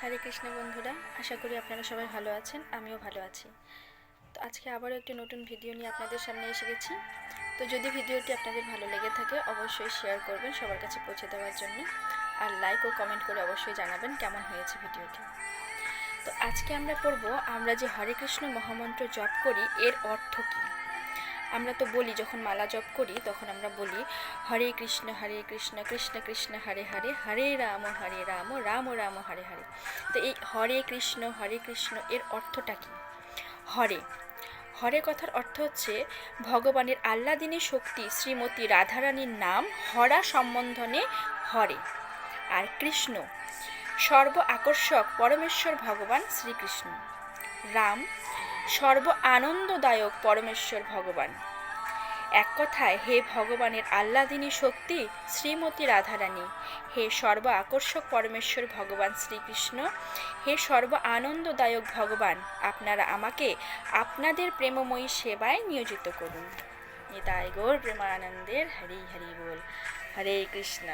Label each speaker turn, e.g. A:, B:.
A: হরে কৃষ্ণ বন্ধুরা আশা করি আপনারা সবাই ভালো আছেন আমিও ভালো আছি তো আজকে আবারও একটি নতুন ভিডিও নিয়ে আপনাদের সামনে এসে গেছি তো যদি ভিডিওটি আপনাদের ভালো লেগে থাকে অবশ্যই শেয়ার করবেন সবার কাছে পৌঁছে দেওয়ার জন্য আর লাইক ও কমেন্ট করে অবশ্যই জানাবেন কেমন হয়েছে ভিডিওটি তো আজকে আমরা পড়ব আমরা যে হরে কৃষ্ণ মহামন্ত্র জপ করি এর অর্থ কী আমরা তো বলি যখন মালা জপ করি তখন আমরা বলি হরে কৃষ্ণ হরে কৃষ্ণ কৃষ্ণ কৃষ্ণ হরে হরে হরে রাম হরে রাম রাম রাম হরে হরে তো এই হরে কৃষ্ণ হরে কৃষ্ণ এর অর্থটা কী হরে হরে কথার অর্থ হচ্ছে ভগবানের আল্লাদিনী শক্তি শ্রীমতী রাধারানীর নাম হরা সম্বন্ধনে হরে আর কৃষ্ণ সর্ব আকর্ষক পরমেশ্বর ভগবান শ্রীকৃষ্ণ রাম সর্ব আনন্দদায়ক পরমেশ্বর ভগবান এক কথায় হে ভগবানের আহ্লাদিনী শক্তি শ্রীমতী রাধারানী হে সর্ব আকর্ষক পরমেশ্বর ভগবান শ্রীকৃষ্ণ হে সর্ব আনন্দদায়ক ভগবান আপনারা আমাকে আপনাদের প্রেমময়ী সেবায় নিয়োজিত করুন নিতাই গোর প্রেমানন্দের হরি হরি বল হরে কৃষ্ণ